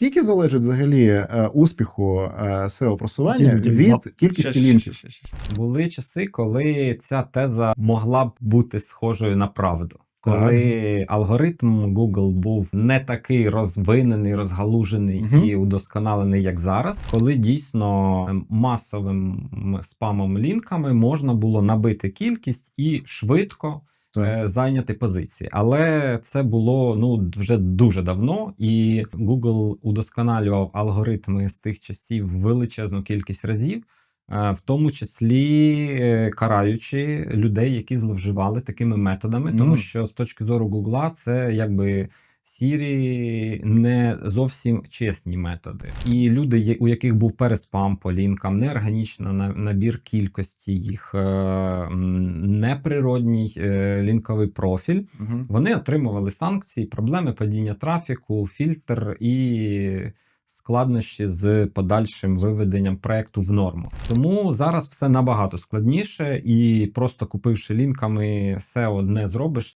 Скільки залежить взагалі е, успіху е, SEO просування Дім, дім, від кількості лінків? ще, ще, ще. Були часи, коли ця теза могла б бути схожою на правду. Коли алгоритм Google був не такий розвинений, розгалужений Мгм. і удосконалений, як зараз, коли дійсно ем, масовим спамом лінками можна було набити кількість і швидко Так. е, зайняти позиції. Але це було ну вже дуже давно, і Google удосконалював алгоритми з тих часів величезну кількість разів. е, В тому числі е, караючи людей, які зловживали такими методами, тому Мгм. що з точки зору Гугла це якби сірі не зовсім чесні методи. І люди, у яких був переспам по лінкам, неорганічна на- набір кількості їх, е, неприродній е, лінковий профіль, Мгм. вони отримували санкції, проблеми падіння трафіку, фільтр і складнощі з подальшим виведенням проекту в норму. Тому зараз все набагато складніше, і просто купивши лінками SEO не зробиш